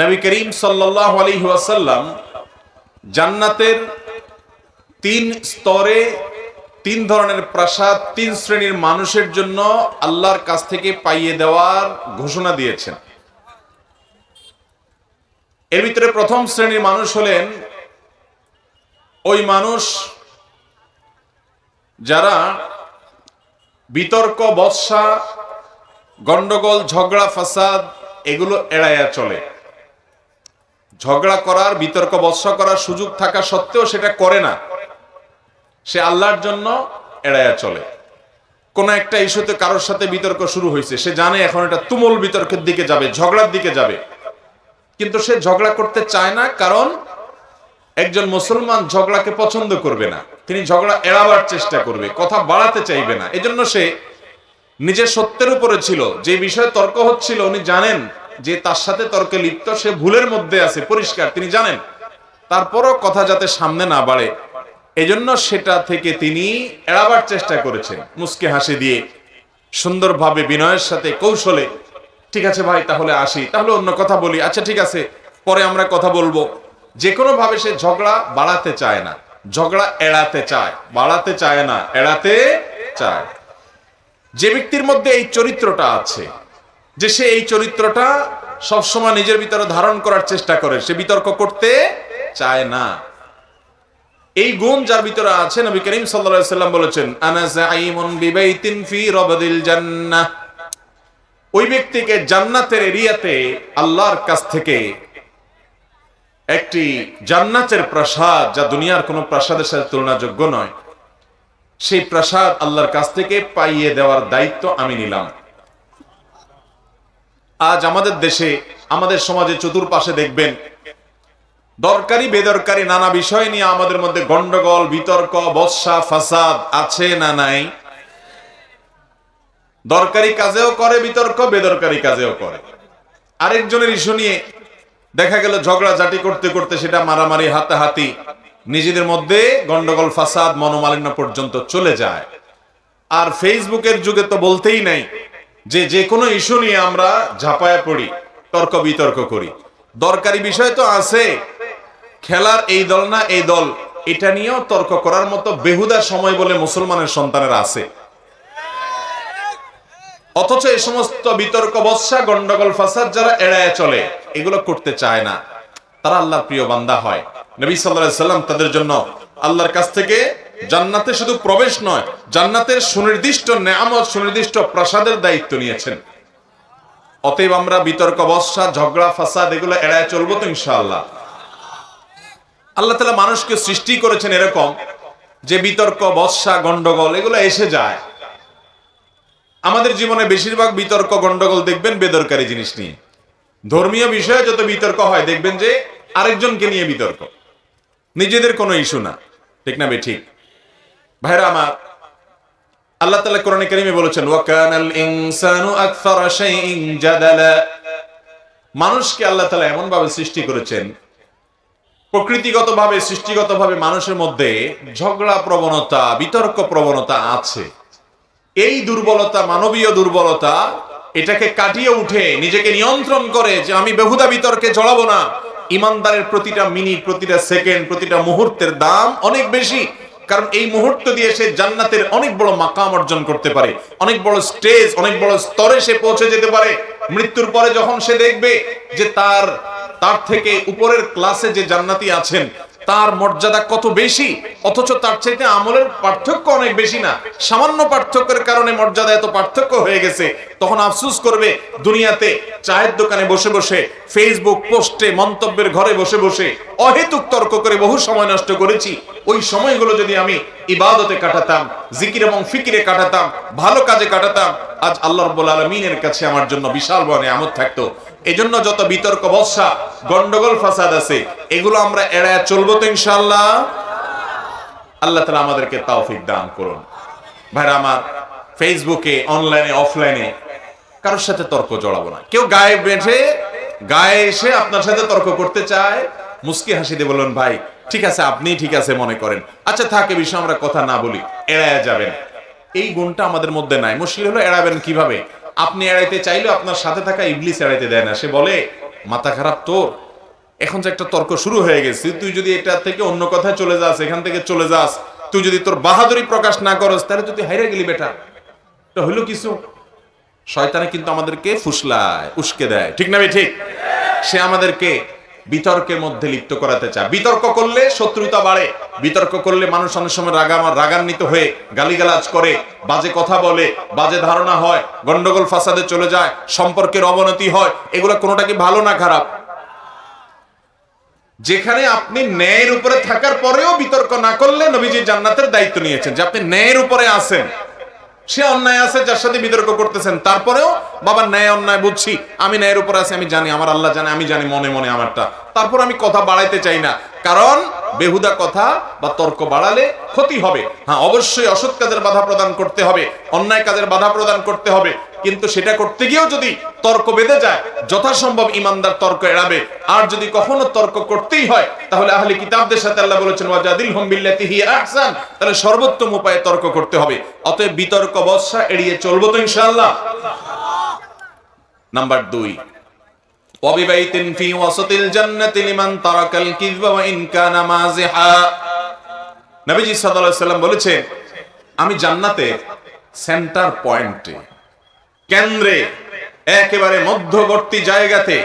নবী করিম আলাইহি ওয়াসাল্লাম জান্নাতের তিন স্তরে তিন ধরনের প্রাসাদ, তিন শ্রেণির মানুষের জন্য আল্লাহর কাছ থেকে পাইয়ে দেওয়ার ঘোষণা দিয়েছেন। এর ভিতরে প্রথম শ্রেণির মানুষ হলেন ওই মানুষ যারা বিতর্ক বৎসা গন্ডগোল, ঝগড়া, ফাসাদ এগুলো এড়াইয়া চলে। ঝগড়া করার, বিতর্ক বৎসা করার সুযোগ থাকা সত্ত্বেও সেটা করে না। সে আল্লাহর জন্য এড়াইয়া চলে। কোন একটা ইস্যুতে কারোর সাথে বিতর্ক শুরু হয়েছে। সে জানে এখন এটা তুমুল বিতর্কের দিকে যাবে, ঝগড়ার দিকে যাবে। কিন্তু সে ঝগড়া করতে চায় না কারণ একজন মুসলমান ঝগড়াকে পছন্দ করবে না। তিনি ঝগড়া এড়াবার চেষ্টা করবে, কথা বাড়াতে চাইবে না। এজন্য সে নিজের সত্যের উপরে ছিল। যে বিষয়ে তর্ক হচ্ছিল, উনি জানেন যে তার সাথে তর্কে লিপ্ত, সে ভুলের মধ্যে আছে, পরিষ্কার, তিনি জানেন। তারপরও কথা যাতে সামনে না বাড়ে, এজন্য সেটা থেকে তিনি এড়াবার চেষ্টা করেছেন মুসকে হাসি দিয়ে। সুন্দরভাবে বিনয়ের সাথে কৌশলে, ঠিক আছে ভাই, তাহলে আসি, তাহলে অন্য কথা বলি আচ্ছা ঠিক আছে, পরে আমরা কথা বলব। যে ভাবে সে ঝগড়া বাড়াতে চায় না, ঝগড়া এড়াতে চায়, বাড়াতে চায় না, এড়াতে চায়। যে ব্যক্তির মধ্যে এই চরিত্রটা আছে যে সে এই চরিত্রটা সবসময় নিজের ভিতরে ধারণ করার চেষ্টা করে। সে বিতর্ক করতে চায় না। এই গুণ যার ভিতরে আছে, নবী করিম সাল্লাম বলেছেন ওই ব্যক্তিকে জান্নাতের এরিয়াতে আল্লাহর কাছ থেকে একটি জান্নাতের প্রাসাদ, যা দুনিয়ার কোনো প্রাসাদের সাথে তুলনাযোগ্য নয়, সেই প্রাসাদ আল্লাহর কাছ থেকে পাইয়ে দেওয়ার দায়িত্ব আমি নিলাম। আজ আমাদের দেশে, আমাদের সমাজে চতুর্পাশে দেখবেন, দরকারি, বেদরকারি নানা বিষয় নিয়ে আমাদের মধ্যে গন্ডগোল, বিতর্ক বৎসা ফাসাদ আছে না নাই? দরকারি কাজেও করে বিতর্ক, বেদরকারি কাজেও করে। আরেকজনের ইস্যু নিয়ে দেখা গেল ঝগড়া জাটি করতে করতে সেটা মারামারি, হাতাহাতি, নিজেদের মধ্যে গন্ডগোল, ফাসাদ, মনোমালিন্য পর্যন্ত চলে যায়। আর ফেসবুকের যুগে তো বলতেই নাই যে যে কোনো ইস্যু নিয়ে আমরা ঝাঁপায়া পড়ি, তর্ক বিতর্ক করি। দরকারি বিষয় তো আছে। খেলার এই দল না এই দল, এটা নিয়েও তর্ক করার মতো বেহুদা সময় বলে মুসলমানের সন্তানের আছে। অথচ এই সমস্ত বিতর্ক বৎসা গন্ডগোল, ফাসাদ যারা এড়ায় চলে, এগুলো করতে চায় না। তারা আল্লাহর প্রিয় বান্দা হয়। নবী আলাইহি সাল্লাম তাদের জন্য আল্লাহর কাছ থেকে জান্নাতে শুধু প্রবেশ নয়, জান্নাতের সুনির্দিষ্ট নেয়ামত, সুনির্দিষ্ট প্রাসাদের দায়িত্ব নিয়েছেন। অতএব আমরা বিতর্ক বৎসা ঝগড়া, ফাসাদ এগুলো এড়ায় চলবো তো ইনশাআল্লাহ। আল্লাহ তালা মানুষকে সৃষ্টি করেছেন এরকম যে বিতর্ক বৎসা গন্ডগোল এগুলো এসে যায়। আমাদের জীবনে বেশিরভাগ বিতর্ক, গন্ডগোল দেখবেন বেদরকারি জিনিস নিয়ে। ধর্মীয় বিষয়ে যত বিতর্ক হয়, দেখবেন যে আরেকজনকে নিয়ে বিতর্ক। নিজেদের কোনো ইস্যু না। ঠিক না বে, ঠিক? ভাইরা আমার, আল্লাহ তাআলা কোরআনে কারিমে বলেছেন মানুষকে আল্লাহ তাআলা এমন ভাবে সৃষ্টি করেছেন, প্রকৃতিগতভাবে, সৃষ্টিগতভাবে মানুষের মধ্যে ঝগড়া প্রবণতা, বিতর্ক প্রবণতা আছে। এই দুর্বলতা, মানবীয় দুর্বলতা, এটাকে কাটিয়ে উঠে নিজেকে নিয়ন্ত্রণ করে যে আমি বেহুদা বিতর্কে জড়াবো না। ইমানদারের প্রতিটা মিনিট, প্রতিটা সেকেন্ড, প্রতিটা মুহূর্তের দাম অনেক বেশি। কারণ এই মুহূর্ত দিয়ে সে জান্নাতের অনেক বড় মাকাম অর্জন করতে পারে। অনেক বড় স্টেজ অনেক বড় স্তরে সে পৌঁছে যেতে পারে। মৃত্যুর পরে যখন সে দেখবে যে তার তার থেকে উপরের ক্লাসে যে জান্নাতি আছেন, তার মর্যাদা কত বেশি, অথচ তার চাইতে আমলের পার্থক্য অনেক বেশি না। সামান্য পার্থক্যের কারণে মর্যাদা এত পার্থক্য হয়ে গেছে। তখন আফসুস করবে, দুনিয়াতে চায়ের দোকানে বসে বসে ফেসবুক পোস্টে মন্তব্যের ঘরে বসে বসে, অহেতুক তর্ক করে বহু সময় নষ্ট করেছি। ওই সময়গুলো যদি আমি ইবাদতে কাটাতাম, জিকির এবং ফিকিরে কাটাতাম, ভালো কাজে কাটাতাম, আজ আল্লাহ রব্বুল আলমিনের কাছে আমার জন্য বিশাল বনে আমদ থাকতো। এজন্য যত বিতর্ক, বর্ষা, গন্ডগোল, ফাসাদ আছে, এগুলো আমরা এড়ায় চলবো তো ইনশাল্লাহ আল্লাহ তালা আমাদেরকে তাওফিক দান করুন। ভাইরা আমার, ফেসবুকে, অনলাইনে, অফলাইনে কারোর সাথে তর্ক জড়াবো না। কেউ গায়ে বেঁধে, গায়ে এসে আপনার সাথে তর্ক করতে চায়, মুস্কি হাসি দিয়ে বললেন ভাই ঠিক আছে, আপনি ঠিক আছে মনে করেন। আচ্ছা থাকে বিষয় আমরা কথা না বলি এড়ায় যাবেন। এই গুণটা আমাদের মধ্যে নাই। মুশকিল হলো এড়াবেন কীভাবে? আপনি এড়াইতে চাইলে আপনার সাথে থাকা ইবলিস এড়াইতে দেয় না। সে বলে, মাথা খারাপ তোর। এখন যে একটা তর্ক শুরু হয়ে গেছে, তুই যদি এটা থেকে অন্য কথায় চলে যাস, এখান থেকে চলে যাস, তুই যদি তোর বাহাদুরি প্রকাশ না করস, তাহলে তুই হাইরে গেলি বেটা। এটা হইল কিছু? শয়তানে কিন্তু আমাদেরকে ফুসলায়, উস্কে দেয়। ঠিক না ভাই ঠিক? সে আমাদেরকে বিতর্কের মধ্যে লিপ্ত করাতে চায়। বিতর্ক করলে শত্রুতা বাড়ে। বিতর্ক করলে মানুষ অনেক সময় রাগামা রাগান্বিত হয়ে গালিগালাজ করে, বাজে কথা বলে, বাজে ধারণা হয়, গন্ডগোল ফাসাদে চলে যায়, সম্পর্কের অবনতি হয়, এগুলো কোনোটা কি ভালো না খারাপ? যেখানে আপনি ন্যায়ের উপরে থাকার পরেও বিতর্ক না করলে নবীজি জান্নাতের দায়িত্ব নিয়েছেন যে আপনি ন্যায়ের উপরে আছেন। সে অন্যায় আছে যার সাথে বিতর্ক করতেছেন। তারপরেও বাবার ন্যায়, অন্যায় বুঝছি। আমি ন্যায়ের উপর আছি, আমি জানি, আমার আল্লাহ জানে, আমি জানি মনে মনে আমারটা। তারপর আমি কথা বাড়াইতে চাই না। কারণ, বেহুদা কথা বা তর্ক বাড়ালে ক্ষতি হবে। হ্যাঁ অবশ্যই অসৎ কাজের বাধা প্রদান করতে হবে, অন্যায় কাজের বাধা প্রদান করতে হবে। কিন্তু সেটা করতে গিয়েও যদি তর্ক বেঁধে যায় যথাসম্ভব ইমানদার তর্ক এড়াবে আর যদি কখনো তর্ক করতেই হয় তাহলে আহলে কিতাবদের সাথে আল্লাহ বলেছেন ওয়াজাদিল হুম বিল্লাতি হি আহসান তাহলে সর্বোত্তম উপায়ে তর্ক করতে হবে অতএব বিতর্ক বর্ষা এড়িয়ে চলবো তো ইনশাআল্লাহ নাম্বার দুই وببيت في وسط الجنة لمن ترك الكذب وإن كان مازحا নবীজি সাল্লাল্লাহু আলাইহি সাল্লাম বলেছেন আমি জান্নাতে সেন্টার পয়েন্টে কেন্দ্রে, একেবারে মধ্যবর্তী জায়গাতে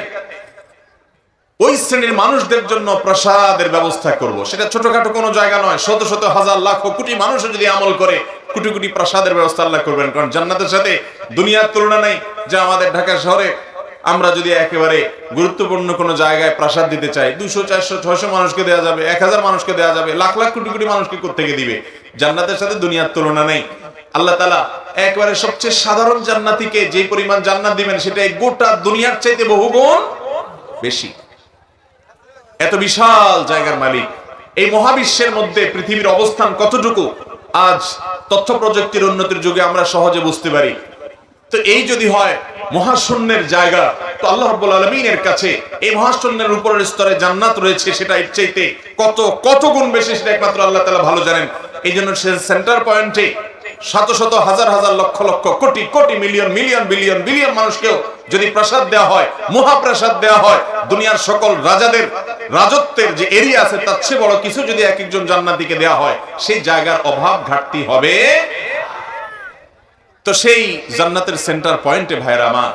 ওই শ্রেণির মানুষদের জন্য প্রসাদের ব্যবস্থা করব। সেটা ছোটখাটো কোনো জায়গা নয়, শত শত হাজার, লাখ কোটি মানুষ যদি আমল করে, কোটি কোটি প্রসাদের ব্যবস্থা আল্লাহ করবেন। কারণ জান্নাতের সাথে দুনিয়ার তুলনা নেই, যে আমাদের ঢাকা শহরে আমরা যদি একেবারে গুরুত্বপূর্ণ কোনো জায়গায় প্রাসাদ দিতে চাই, দুশো, চারশো, ছয়শো মানুষকে দেওয়া যাবে, এক হাজার মানুষকে দেওয়া যাবে, লাখ লাখ, কোটি কোটি মানুষকে কোথেকে দিবে? জান্নাতের সাথে দুনিয়ার তুলনা নেই। আল্লাহ তালা একবারে সবচেয়ে সাধারণ জান্নাতিকে যে পরিমাণ জান্নাত দিবেন, সেটা গোটা দুনিয়ার চাইতে বহুগুণ বেশি। এত বিশাল জায়গার মালিক। এই মহাবিশ্বের মধ্যে পৃথিবীর অবস্থান কতটুকু, আজ তথ্য প্রযুক্তির উন্নতির যুগে আমরা সহজে বুঝতে পারি। তো এই যদি হয় মহাশূন্যের জায়গা, তো আল্লাহ রাব্বুল আলামিনের কাছে এই মহাশূন্যের উপরের স্তরে জান্নাত রয়েছে, সেটা এর চাইতে কত কত গুণ বেশি, সেটা একমাত্র আল্লাহ তাআলা ভালো জানেন। এই জন্য সে সেন্টার পয়েন্টে শত শত হাজার হাজার lakh lakh crore crore million million, billion billion মানুষকেও যদি প্রসাদ দেওয়া হয়, মহাপ্রসাদ দেওয়া হয়, দুনিয়ার সকল রাজাদের, রাজত্বের যে এরিয়া আছে, তার চেয়ে বড় কিছু যদি এক একজন জান্নাতিকে দেওয়া হয়, সেই জায়গার অভাব ঘাটতি হবে। তো সেই জান্নাতের সেন্টার পয়েন্টে ভাইরা আমার,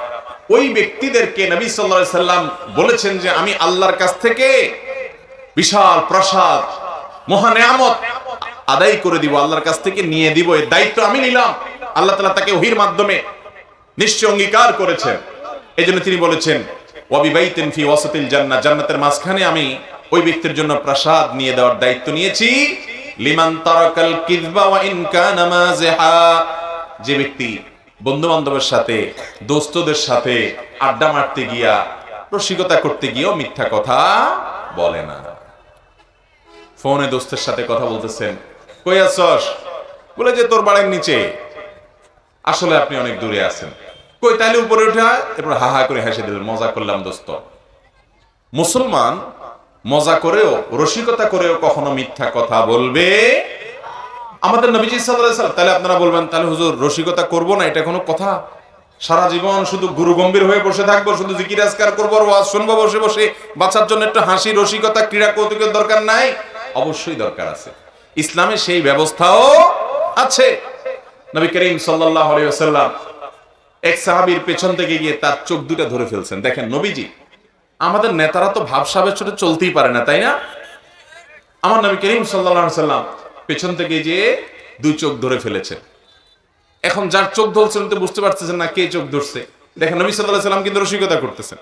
ওই ব্যক্তিদেরকে নবী আলাইহি সাল্লাম বলেছেন যে, আমি আল্লাহর কাছ থেকে বিশাল প্রসাদ, মহা নেয়ামত আদায় করে দিব, আল্লাহর কাছ থেকে নিয়ে দিব, এর দায়িত্ব আমি নিলাম। আল্লাহ তাআলা তাকে ওহির মাধ্যমে নিশ্চয় অঙ্গীকার করেছেন। এই জন্য তিনি বলেছেন ফি জান্নাতের মাঝখানে আমি ওই ব্যক্তির জন্য নিয়ে দেওয়ার দায়িত্ব নিয়েছি। লিমান তারাকাল কিযবা ওয়া ইন কানা যে ব্যক্তি বন্ধু বান্ধবের সাথে, দোস্তদের সাথে আড্ডা মারতে গিয়া, রসিকতা করতে গিয়েও মিথ্যা কথা বলে না। ফোনে দোস্তের সাথে কথা বলতেছেন কই বলে যে তোর বাড়ির নিচে। আসলে আপনি অনেক দূরে আছেন। কই তাইলে উপরে উঠে। এরপর হা করে হেসে দিলেন, মজা করলাম দোস্ত। মুসলমান মজা করেও, রসিকতা করেও কখনো মিথ্যা কথা বলবে? আমাদের নবীজি ওয়াসাল্লাম তাহলে আপনারা বলবেন তাহলে হুজুর, রসিকতা করব না, এটা কোনো কথা? সারা জীবন শুধু গুরু গম্ভীর হয়ে বসে থাকব, শুধু জিকির আজকার করব ওয়াজ শুনব, বসে বসে। বাঁচার জন্য একটু হাসি, রসিকতা ক্রীড়া কৌতুকের দরকার নাই? অবশ্যই দরকার আছে। ইসলামে সেই ব্যবস্থাও আছে। নবী করিম ওয়াসাল্লাম এক সাহাবীর পেছন থেকে গিয়ে তার চোখ দুটো ধরে ফেলছেন। দেখেন নবীজি, আমাদের নেতারা তো ভাবসাবের ছোট চলতেই পারে না, তাই না? আমার নবী করিম সাল্লাম পেছন থেকে যে দুই চোখ ধরে ফেলেছে। এখন যার চোখ ধরছেন তো বুঝতে পারতেছেন না কে চোখ ধরছে। দেখেন নবী আলাইহি সাল্লাম কিন্তু রসিকতা করতেছেন।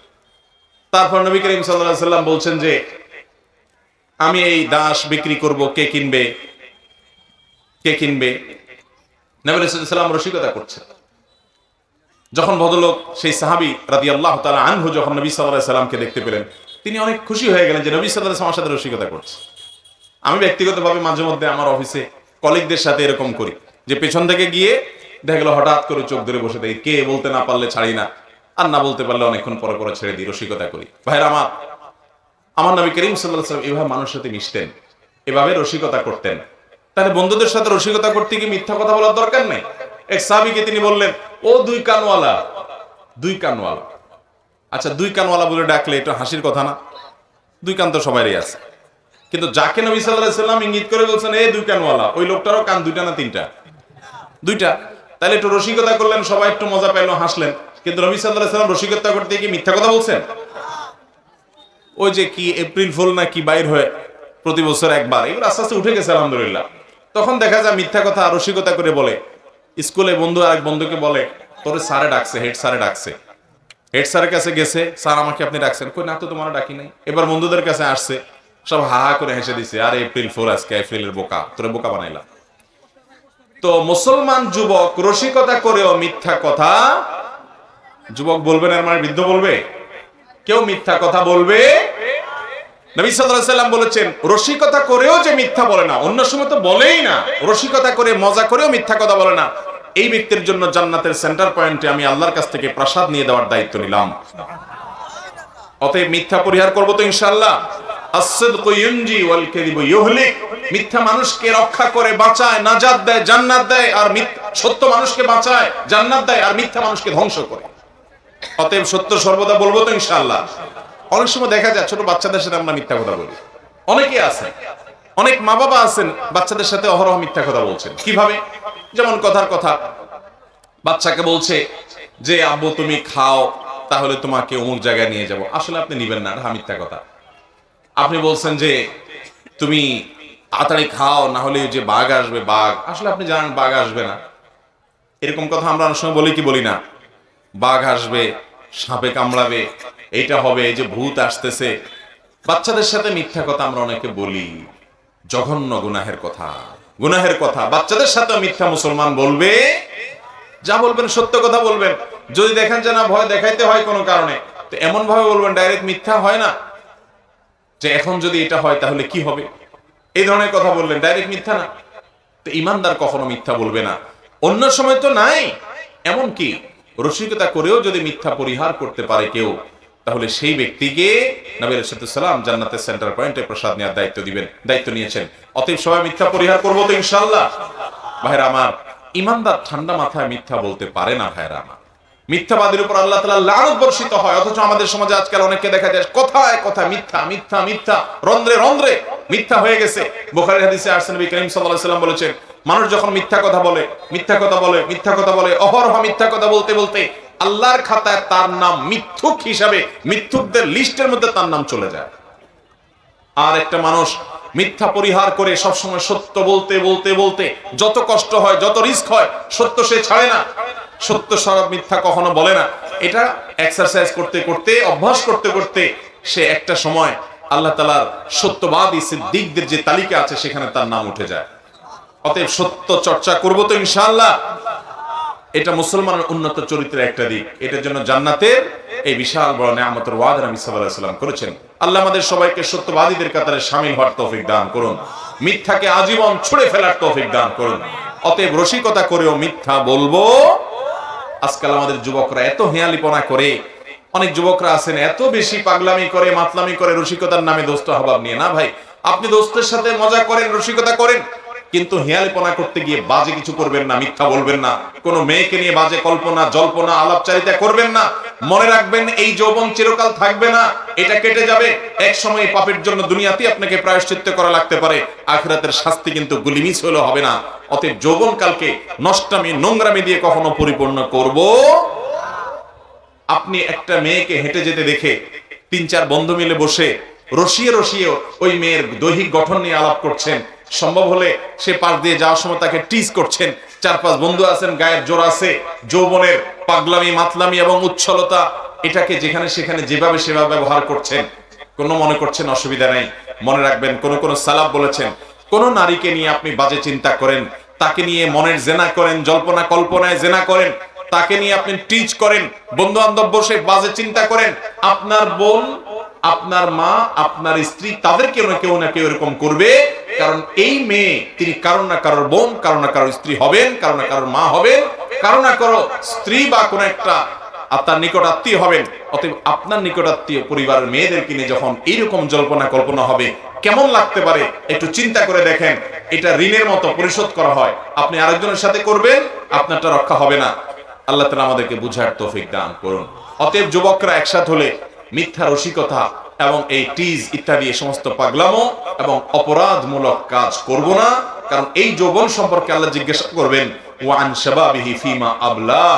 তারপর নবী করিম আলাইহি সাল্লাম বলছেন যে আমি এই দাস বিক্রি করব, কে কিনবে? কে কিনবে? নবী রসিকতা করছেন। যখন ভদ্রলোক, সেই সাহাবি রাদি আল্লাহ তালা আনহু যখন নবী সাল্লাহ সাল্লামকে দেখতে পেলেন, তিনি অনেক খুশি হয়ে গেলেন যে নবী সাল্লাহ আমার সাথে রসিকতা করছে। আমি ব্যক্তিগতভাবে মাঝে মধ্যে আমার অফিসে কলিগদের সাথে এরকম করি যে পেছন থেকে গিয়ে দেখা গেলো হঠাৎ করে চোখ ধরে বসে দেয় কে বলতে না পারলে ছাড়ি না, আর না বলতে পারলে অনেকক্ষণ পরে পরে ছেড়ে দিই, রসিকতা করি। ভাইরা আমার আমার নবী করিম সাল্লাম এভাবে মানুষের সাথে মিশতেন, এভাবে রসিকতা করতেন। তাহলে বন্ধুদের সাথে রসিকতা করতে গিয়ে মিথ্যা কথা বলার দরকার নেই? এক সাহাবিকে তিনি বললেন, ও দুই কানওয়ালা দুই কানওয়ালা। আচ্ছা দুই কানওয়ালা বলে ডাকলে এটা হাসির কথা না? দুই কান তো সবারই আছে। কিন্তু যাকে নবী সাল্লাম ইঙ্গিত করে বলছেন এই দুই কানওয়ালা, ওই লোকটারও কান দুইটা না তিনটা? দুইটা। তাহলে একটু রসিকতা করলেন, সবাই একটু মজা পেল হাসলেন। কিন্তু নবী সাল্লাহ সাল্লাম রসিকতা করতে কি মিথ্যা কথা বলছেন? ওই যে কি এপ্রিল ফুল না কি বাইর হয়ে প্রতি বছর একবার, এগুলো আস্তে আস্তে উঠে গেছে, আলহামদুলিল্লাহ। তখন দেখা যায় মিথ্যা কথা রসিকতা করে বলে। স্কুলে বন্ধু আর এক বন্ধুকে বলে, তোরে স্যারে ডাকছে, হেড স্যারে ডাকছে। হেড স্যারের কাছে গেছে, স্যার আমাকে আপনি ডাকছেন। কই, না তো তোমার ডাকি নাই। এবার বন্ধুদের কাছে আসছে, সব হা হা করে হেসে দিছে, আরে, এপ্রিল ফুল আজকে, এপ্রিলের বোকা, তোরে বোকা বানাইলা তো মুসলমান যুবক রসিকতা করেও মিথ্যা কথা, যুবক বলবেন আর মানে বৃদ্ধ বলবে? কেউ মিথ্যা কথা বলবে? নবী সাল্লাল্লাহু সাল্লাম বলেছেন, রসিকতা করেও যে মিথ্যা বলে না, অন্য সময় তো বলেই না। রসিকতা করে, মজা করেও মিথ্যা কথা বলে না। এই ব্যক্তির জন্য জান্নাতের সেন্টার পয়েন্টে আমি আল্লাহর কাছ থেকে প্রসাদ নিয়ে দেওয়ার দায়িত্ব নিলাম। অতএব মিথ্যা পরিহার করব তো ইনশাআল্লাহ। মিথ্যা মানুষকে রক্ষা করে, বাঁচায়, নাজাত দেয়, জান্নাত দেয়, আর সত্য মানুষকে বাঁচায়, জান্নাত দেয়, আর মিথ্যা মানুষকে ধ্বংস করে। অতএব সত্য সর্বদা বলব তো ইনশাআল্লাহ। অনেক সময় দেখা যায় ছোট বাচ্চাদের সাথে আমরা মিথ্যা কথা বলি। অনেকে আছেন অনেক মা বাবা আছেন, বাচ্চাদের সাথে অহরহ মিথ্যা কথা বলছেন। কীভাবে? যেমন কথার কথা, বাচ্চাকে বলছে যে, আব্বু, তুমি খাও, তাহলে তোমাকে অমুক জায়গায় নিয়ে যাব। আসলে আপনি নিবেন না, এটা মিথ্যা কথা। আপনি বলছেন যে, তুমি তাড়াতাড়ি খাও, না হলে যে বাঘ আসবে, বাঘ। আসলে আপনি জানেন বাঘ আসবে না। এরকম কথা আমরা অনেক সময় বলি কি বলি না? বাঘ আসবে, সাপে কামড়াবে এটা হবে যে ভূত আসতেছে। বাচ্চাদের সাথে মিথ্যা কথা আমরা অনেকে বলি, জঘন্য গুনাহের কথা। গুনাহের কথা। বাচ্চাদের সাথে মিথ্যা মুসলমান বলবে। যা বলবেন, সত্য কথা বলবেন। যদি দেখেন যে না, ভয় দেখাইতে হয় কোনো কারণে, তো এমন ভাবে বলবেন, ডাইরেক্ট মিথ্যা হয় না। যে এখন যদি এটা হয়, তাহলে কি হবে? এই ধরনের কথা বললেন, ডাইরেক্ট মিথ্যা না। তো ইমানদার কখনো মিথ্যা বলবে না। অন্য সময় তো নাই। এমন কি রসিকতা করেও যদি মিথ্যা পরিহার করতে পারে কেউ তাহলে সেই ব্যক্তিকে নবী সালাম জান্নাতের সেন্টার পয়েন্টে প্রসাদ নেওয়ার দায়িত্ব দিবেন, দায়িত্ব নিয়েছেন। অতএব সবাই মিথ্যা পরিহার করব তো ইনশাল্লাহ ভাইরা আমার, ইমানদার ঠান্ডা মাথায় মিথ্যা বলতে পারে না ভাইরা আমার। মিথ্যাবাদীর উপর আল্লাহ তালা লানত বর্ষিত হয়, অথচ আমাদের সমাজে আজকাল অনেককে দেখা যায়, কথায় কথা মিথ্যা মিথ্যা মিথ্যা, রন্ধ্রে রন্ধ্রে মিথ্যা হয়ে গেছে। বোখারি হাদিসে আসছেন করিম সাল্লাল্লাহু সাল্লাম বলেছেন, মানুষ যখন মিথ্যা কথা বলে, মিথ্যা কথা বলে, মিথ্যা কথা বলে, অহরহ মিথ্যা কথা বলতে বলতে আল্লাহর খাতায় তার নাম মিথ্যুক হিসাবে, মিথ্যুকদের লিস্টের মধ্যে তার নাম চলে যায়। আর একটা মানুষ মিথ্যা পরিহার করে সবসময় সত্য বলতে বলতে বলতে যত কষ্ট হয়, যত রিস্ক হয়, সত্য সে ছাড়ে না। সত্য সরব মিথ্যা কখনো বলে না। এটা এক্সারসাইজ করতে করতে, অভ্যাস করতে করতে সে একটা সময় আল্লাহ তালার সত্যবাদী সিদ্দিকদের যে তালিকা আছে সেখানে তার নাম উঠে যায়। অতএব সত্য চর্চা করব তো ইনশাআল্লাহ। এটা মুসলমানের উন্নত চরিত্রের একটা দিক। এটার জন্য জান্নাতের এই বিশাল বড় নিয়ামতের ওয়াদা নবী সাল্লাল্লাহু আলাইহি করেছেন। আল্লাহ আমাদের সবাইকে সত্যবাদীদের কাতারে শামিল হওয়ার তৌফিক দান করুন। মিথ্যাকে আজীবন ছুঁড়ে ফেলার তৌফিক দান করুন। অতএব রসিকতা করেও মিথ্যা বলব। আজকাল আমাদের যুবকরা এত হেয়ালিপনা করে, অনেক যুবকরা আছেন, এত বেশি পাগলামি করে, মাতলামি করে, রসিকতার নামে দোস্ত হবাব নিয়ে। না ভাই, আপনি দোস্তের সাথে মজা করেন, রসিকতা করেন। কিন্তু হেয়ালিপনা করতে গিয়ে বাজে কিছু করবেন না, মিথ্যা বলবেন না। কোন মেয়েকে নিয়ে বাজে কল্পনা, জল্পনা, আলাপচারিতা করবেন না। মনে রাখবেন এই যৌবন চিরকাল থাকবে না, এটা কেটে যাবে। এক সময় পাপের জন্য দুনিয়াতে আপনাকে প্রায়শ্চিত্ত করা লাগতে পারে, আখিরাতের শাস্তি কিন্তু গুলিমিস হলে হবে না। অতএব যৌবন কালকে নষ্টামি, নোংরামি দিয়ে কখনো পরিপূর্ণ করব। আপনি একটা মেয়েকে হেঁটে যেতে দেখে তিন চার বন্ধু মিলে বসে রসিয়ে রসিয়ে ওই মেয়ের দৈহিক গঠন নিয়ে আলাপ করছেন। সম্ভব হলে সে পাশ দিয়ে যাওয়ার সময় তাকে টিজ করছেন। চার পাঁচ বন্ধু আছেন, গায়ের জোর আছে, যৌবনের পাগলামি, মাতলামি এবং উচ্ছলতা, এটাকে যেখানে সেখানে যেভাবে সেভাবে ব্যবহার করছেন, কোনো মনে করছেন অসুবিধা নাই। মনে রাখবেন, কোন কোন সালাব বলেছেন, কোন নারীকে নিয়ে আপনি বাজে চিন্তা করেন, তাকে নিয়ে মনের জেনা করেন, জল্পনা কল্পনায় জেনা করেন, তাকে নিয়ে আপনি টিচ করেন বন্ধু বান্ধব বসে বাজে চিন্তা করেন, আপনার বোন আপনার মা, আপনার স্ত্রী তাদের কেউ না কেউ না কেউ এরকম করবে। কারণ এই মেয়ে, তিনি কারও না কারোর বোন কারও না কারোর স্ত্রী হবেন কারও না কারোর মা হবেন। কারও না কারও স্ত্রী বা কোন একটা আপনার নিকট আত্মীয় হবেন। অতএব আপনার নিকট আত্মীয় পরিবারের মেয়েদের কিনে যখন এইরকম জল্পনা কল্পনা হবে, কেমন লাগতে পারে একটু চিন্তা করে দেখেন। এটা ঋণের মতো পরিশোধ করা হয়। আপনি আরেকজনের সাথে করবেন, আপনারটা রক্ষা হবে না। আল্লাহ তালা আমাদেরকে বুঝার তৌফিক দান করুন। অতএব যুবকরা একসাথ হলে মিথ্যা রসিকতা এবং এই টিজ ইত্যাদি এই সমস্ত পাগলামো এবং অপরাধমূলক কাজ করব না, কারণ এই যৌবন সম্পর্কে আল্লাহ জিজ্ঞাসা করবেন ওয়ান শাবাবিহি ফিমা আবলা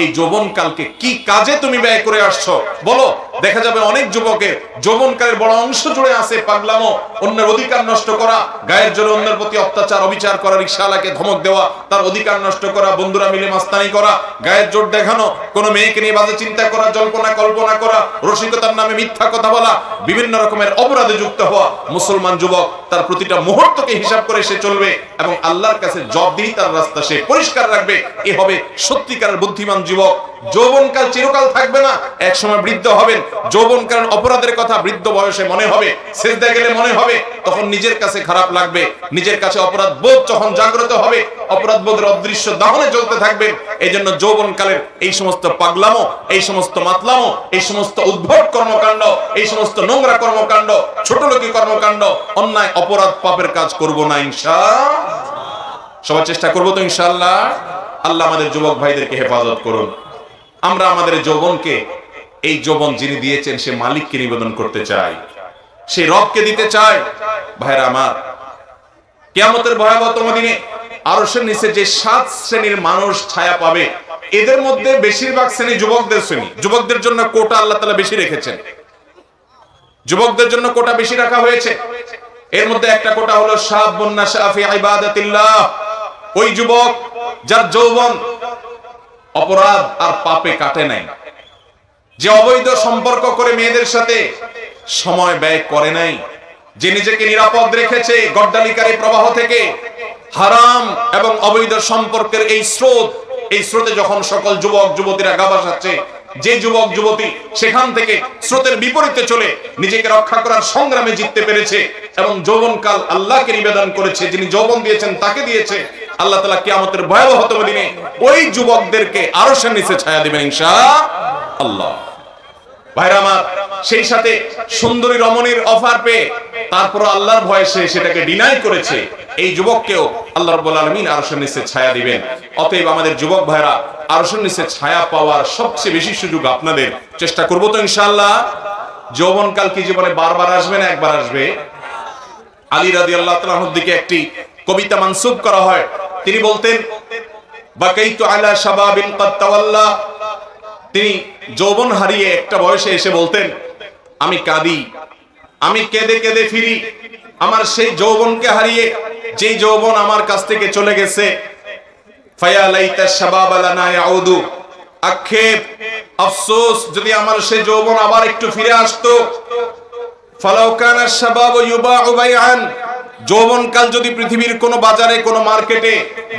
এই যৌবন কালকে কি কাজে তুমি ব্যয় করে আসছো? বলো, দেখা যাবে অনেক যুবকের যৌবনকালের বড় অংশ জুড়ে আছে পাগলামো, অন্যের অধিকার নষ্ট করা, গায়ের জোরে অন্যের প্রতি অত্যাচার, অবিচার করা রিক্সাওয়ালাকে ধমক দেওয়া, তার অধিকার নষ্ট করা, বন্ধুরা মিলে মাস্তানি করা, গায়ের জোর দেখানো, কোন মেয়েকে নিয়ে বাজে চিন্তা করা, জল্পনা কল্পনা করা, রসিকতার নামে মিথ্যা কথা বলা, বিভিন্ন রকমের অপরাধে যুক্ত হওয়া মুসলমান যুবক, তার প্রতিটা মুহূর্তকে হিসাব করে সে চলবে এবং আল্লাহর কাছে জব দিয়ে তার রাস্তা সে পরিষ্কার রাখবে। এ হবে সত্যিকারের বুদ্ধিমান যুবক, যৌবনকাল চিরকাল থাকবে না এক সময় বৃদ্ধ হবেন। যৌবনকালীন অপরাধের কথা বৃদ্ধ বয়সে মনে হবে, সেজদা গেলে মনে হবে, তখন নিজের কাছে খারাপ লাগবে, নিজের কাছে অপরাধ বোধ যখন জাগ্রত হবে, অপরাধ বোধের অদৃশ্য দাহনে চলতে থাকবেন। এই জন্য যৌবনকালের এই সমস্ত পাগলামো, এই সমস্ত মাতলামো, এই সমস্ত উদ্ভট কর্মকাণ্ড, এই সমস্ত নোংরা কর্মকাণ্ড ছোট লোকি কর্মকাণ্ড, অন্যায় অপরাধ পাপের কাজ করব না, ইনশা সবার চেষ্টা করব তো ইনশাআল্লাহ। আল্লাহ আমাদের যুবক ভাইদেরকে হেফাজত করুন। আমরা আমাদের যৌবনকে, এই যৌবন যিনি দিয়েছেন, সে মালিককে নিবেদন করতে চাই। সেই রবকে দিতে চাই। ভাইরা আমার, কেয়ামতের ভয়াবহতম দিনে আরশের নিচে যে সাত শ্রেণির মানুষ ছায়া পাবে, এদের মধ্যে বেশিরভাগ শ্রেণি যুবকদের শ্রেণি। যুবকদের জন্য কোটা আল্লাহ তালা বেশি রেখেছেন। যুবকদের জন্য কোটা বেশি রাখা হয়েছে। এর মধ্যে একটা কোটা হলো শাহাবুন্না শাফি ইবাদাতিল্লাহ। ওই যুবক, যার যৌবন অপরাধ আর পাপে কাটে নাই। যে অবৈধ সম্পর্ক করে মেয়েদের সাথে সময় ব্যয় করে নাই, যে নিজেকে নিরাপদ রেখেছে গড্ডালিকারী প্রবাহ থেকে, হারাম এবং অবৈধ সম্পর্কের এই স্রোত, এই স্রোতে যখন সকল যুবক, যুবতীরা গা ভাসাচ্ছে যে যুবক, যুবতী সেখান থেকে স্রোতের বিপরীতে চলে নিজেকে রক্ষা করার সংগ্রামে জিততে পেরেছে এবং যৌবনকাল আল্লাহকে নিবেদন করেছে, যিনি যৌবন দিয়েছেন তাকে দিয়েছে আল্লাহ তালা কিয়ামতের ভয়াবহতম দিনে ওই যুবকদেরকে আরও সে নিচে ছায়া দিবেন ইনশা আল্লাহ সেই সাথে সুন্দরী রমণীর অফার পেয়ে তারপর আল্লাহর ভয়ে সেটাকে ডিনাই করেছে। এই যুবককেও আল্লাহ রাব্বুল আরশের নিচে ছায়া দিবেন। অতএব আমাদের যুবক ভাইরা, আরশের নিচে ছায়া পাওয়ার সবচেয়ে বেশি সুযোগ আপনাদের। চেষ্টা করব তো যৌবনকাল কি জীবনে বারবার আসবে না একবার আসবে? আলী রাদিয়াল্লাহু তাআলার দিকে একটি কবিতা মানসুব করা হয়। তিনি বলতেন, বাকাইতু আলা শাবাবিন তাওয়াল্লা। তিনি যৌবন হারিয়ে একটা বয়সে এসে বলতেন, আমি কাঁদি, আমি কেঁদে কেঁদে ফিরি। আমার সেই যৌবনকে হারিয়ে, যেই যৌবন আমার কাছ থেকে চলে গেছে। ফায়া লাইতা শাবাব লানা ইয়াউদু। আক্ষেপ, আফসোস, যদি আমার সেই যৌবন আবার একটু ফিরে আসতো। ফালাউ কানা শাবাব ইউবাউ বাইআন। যৌবনকাল যদি পৃথিবীর কোন বাজারে, কোন মার্কেটে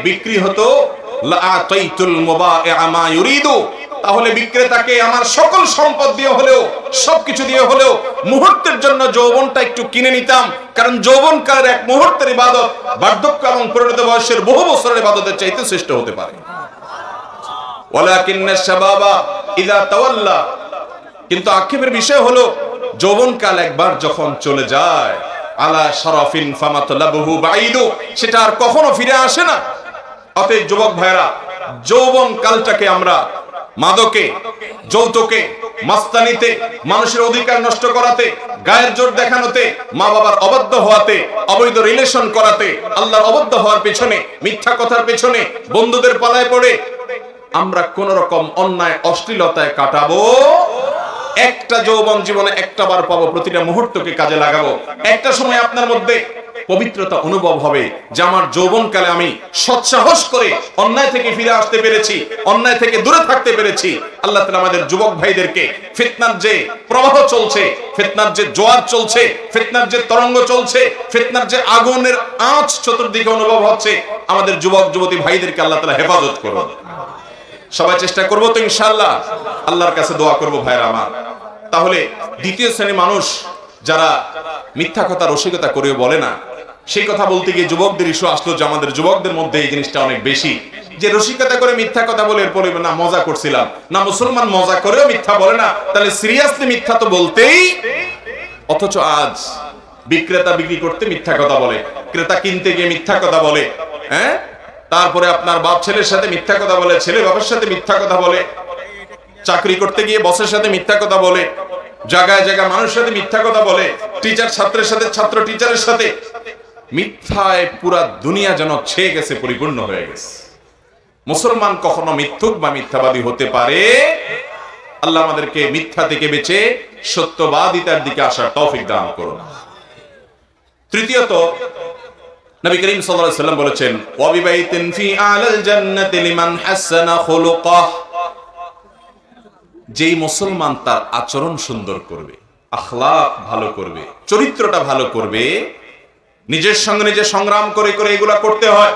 বিক্রি হতো তাহলে বিক্রেতাকে আমার সকল সম্পদ দিয়ে হলেও, সবকিছু দিয়ে হলেও মুহূর্তের জন্য যৌবনটা একটু কিনে নিতাম। কারণ যৌবনকালের এক মুহূর্তের ইবাদত বার্ধক্য এবং পরিণত বয়সের বহু বছরের ইবাদতের চাইতে শ্রেষ্ঠ হতে পারে। কিন্তু আক্ষেপের বিষয় হলো, যৌবনকাল একবার যখন চলে যায় আলা শরফিন ফামাতলাবহু বাইদু সেটা আর কখনো ফিরে আসে না। অতএব যুবক ভাইরা যৌবন কালটাকে আমরা মাদকে, যৌতুকে, মাস্তানিতে, মানুষের অধিকার নষ্ট করাতে, গায়ের জোর দেখানোতে, মা বাবার অবাধ্য হওয়াতে, অবৈধ রিলেশন করাতে, আল্লাহর অবাধ্য হওয়ার পেছনে, মিথ্যা কথার পেছনে, বন্ধুদের পালায় পড়ে, আমরা কোন রকম অন্যায়, অশ্লীলতায় কাটাবো একটা যৌবন জীবনে একটা বার পাবো, প্রতিটা মুহূর্তকে কাজে লাগাবো। একটা সময় আপনার মধ্যে পবিত্রতা অনুভব হবে, যে আমার যৌবনকালে আমি সৎসাহস করে অন্যায় থেকে ফিরে আসতে পেরেছি, অন্যায় থেকে দূরে থাকতে পেরেছি। আল্লাহ তালা আমাদের যুবক ভাইদেরকে ফিতনার যে প্রবাহ চলছে, ফিতনার যে জোয়ার চলছে, ফিতনার যে তরঙ্গ চলছে, ফিতনার যে আগুনের আঁচ চতুর্দিকে অনুভব হচ্ছে, আমাদের যুবক, যুবতী ভাইদেরকে আল্লাহ তালা হেফাজত করুন। সবাই চেষ্টা করব তো ইনশাল্লাহ আল্লাহর কাছে দোয়া করব ভাইরা আমার। তাহলে দ্বিতীয় শ্রেণির মানুষ যারা মিথ্যা কথা, রসিকতা করেও বলে না, সেই কথা বলতে গিয়ে যুবকদের ইস্যু আসলো যে আমাদের যুবকদের মধ্যে এই জিনিসটা অনেক বেশি। যে রসিকতা করে মিথ্যা কথা বলে, এরপরে না, মজা করছিলাম। না, মুসলমান মজা করেও মিথ্যা বলে না, তাহলে সিরিয়াসলি মিথ্যা তো বলতেই অথচ আজ বিক্রেতা বিক্রি করতে মিথ্যা কথা বলে, ক্রেতা কিনতে গিয়ে মিথ্যা কথা বলে হ্যাঁ? তারপরে আপনার বাপ ছেলের সাথে মিথ্যা কথা বলে, ছেলে বাবার সাথে মিথ্যা কথা বলে, চাকরি করতে গিয়ে বসের সাথে মিথ্যা কথা বলে, জায়গায় জায়গায় মানুষের সাথে মিথ্যা কথা বলে টিচার ছাত্রের সাথে, ছাত্র টিচারের সাথে। মিথ্যায় পুরা দুনিয়া যেন ছেয়ে গেছে, পরিপূর্ণ হয়ে গেছে। মুসলমান কখনো মিথ্যুক বা মিথ্যাবাদী হতে পারে। আল্লাহ আমাদেরকে মিথ্যা থেকে বেঁচে সত্যবাদিতার দিকে আসার তৌফিক দান করুন। তৃতীয়ত নবী করিম সাল্লাল্লাহু আলাইহি সাল্লাম বলেছেন, ওয়াবিবাইতিন ফি আলাল জান্নাতি লিমান হাসানা খুলুকাহ। যেই মুসলমান তার আচরণ সুন্দর করবে, আখলাক ভালো করবে, চরিত্রটা ভালো করবে, নিজের সঙ্গে নিজে সংগ্রাম করে করে এগুলা করতে হয়,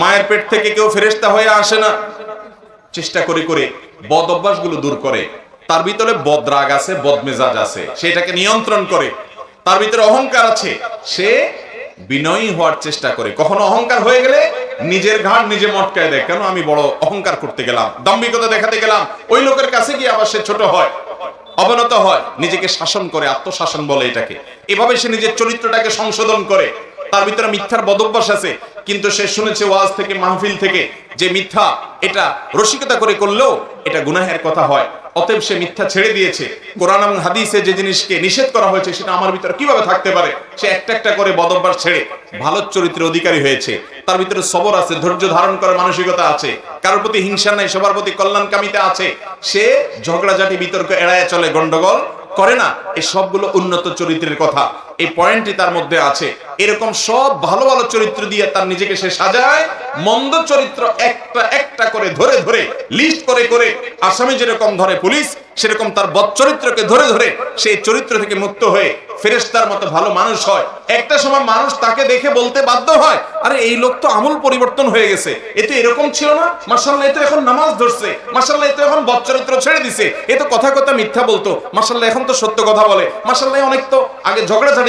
মায়ের পেট থেকে কেউ ফেরেশতা হয়ে আসে না। চেষ্টা করে করে বদ অভ্যাসগুলো দূর করে, তার ভিতরে বদরাগ আছে বদমেজাজ আছে সেটাকে নিয়ন্ত্রণ করে, তার ভিতরে অহংকার আছে, সে বিনয়ী হওয়ার চেষ্টা করে। কখনো অহংকার হয়ে গেলে নিজের ঘাড় নিজে মটকায় দেয়। কেন আমি বড় অহংকার করতে গেলাম? দাম্ভিকতা দেখাতে গেলাম। ওই লোকের কাছে গিয়ে আবার সে ছোট হয়, অবনত হয়, নিজেকে শাসন করে, আত্মশাসন বলে এটাকে। এভাবে সে নিজের চরিত্রটাকে সংশোধন করে। তার ভিতরে মিথ্যার বদভ্যাস আছে, কিন্তু সে শুনেছে ওয়াজ থেকে, মাহফিল থেকে যে মিথ্যা, এটা রসিকতা করে করলেও এটা গুনাহের কথা হয়। অতএব সে মিথ্যা ছেড়ে দিয়েছে। কোরআন এবং হাদিসে যে জিনিসকে নিষেধ করা হয়েছে, সেটা আমার ভিতরে কীভাবে থাকতে পারে? সে একটা একটা করে বদভ্যাস ছেড়ে ভালো চরিত্রের অধিকারী হয়েছে। তার ভিতরে সবর আছে, ধৈর্য ধারণ করার মানসিকতা আছে। কারোর প্রতি হিংসা নাই, সবার প্রতি কল্যাণকামিতা আছে। সে ঝগড়াঝাটি, বিতর্ক এড়ায় চলে গন্ডগোল করে না। এই সবগুলো উন্নত চরিত্রের কথা। এই পয়েন্টটি তার মধ্যে আছে। এরকম সব ভালো ভালো চরিত্র দিয়ে তার নিজেকে সে সাজায়, মন্দ চরিত্র একটা একটা করে ধরে ধরে লিস্ট করে করে আসামি যেরকম ধরে পুলিশ, সেরকম তার বদ চরিত্রকে ধরে ধরে সেই চরিত্র থেকে মুক্ত হয়ে ফেরেস্তার মতো ভালো মানুষ হয়। একটা সময় মানুষ তাকে দেখে বলতে বাধ্য হয়, আরে, এই লোক তো আমূল পরিবর্তন হয়ে গেছে। এ তো এরকম ছিল না? মার্শাল্লাহ এ তো এখন নামাজ ধরছে। মার্শাল্লাহ এ তো এখন বদ চরিত্র ছেড়ে দিছে। এ তো কথা কথা মিথ্যা বলতো। মাসাল্লাহ এখন তো সত্য কথা বলে। মাসাল্লাহ অনেক তো আগে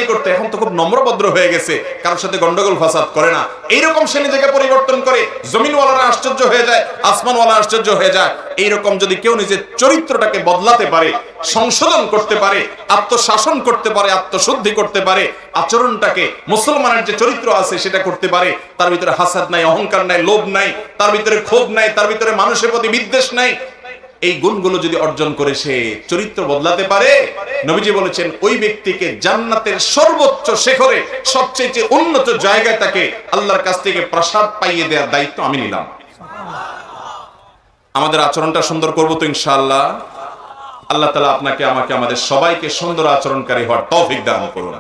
ঝগড়াঝাড়ি করতে এখন তো খুব নম্রভদ্র হয়ে গেছে, কারোর সাথে গন্ডগোল ফাসাদ করে না। এইরকম সে নিজেকে পরিবর্তন করে জমিনওয়ালারা আশ্চর্য হয়ে যায়, আসমানওয়ালা আশ্চর্য হয়ে যায়। এইরকম যদি কেউ নিজের চরিত্রটাকে বদলাতে পারে, সংশোধন করতে পারে, আত্মশাসন করতে পারে, আত্মশুদ্ধি করতে পারে, আচরণটাকে মুসলমানের যে চরিত্র আছে সেটা করতে পারে, তার ভিতরে হাসাদ নাই, অহংকার নাই, লোভ নাই, তার ভিতরে ক্ষোভ নাই, তার ভিতরে মানুষের প্রতি বিদ্বেষ নাই এই গুণগুলো যদি অর্জন করে সে চরিত্র বদলাতে পারে, নবীজি বলেছেন, ওই ব্যক্তিকে জান্নাতের সর্বোচ্চ শেখরে, সবচেয়ে উন্নত জায়গায় তাকে আল্লাহর কাছ থেকে প্রসাদ পাইয়ে দেওয়ার দায়িত্ব আমি নিলাম। আমাদের আচরণটা সুন্দর করব তো ইনশাআল্লাহ। আল্লাহ তালা আপনাকে, আমাকে, আমাদের সবাইকে সুন্দর আচরণকারী হওয়ার তৌফিক দান করুন।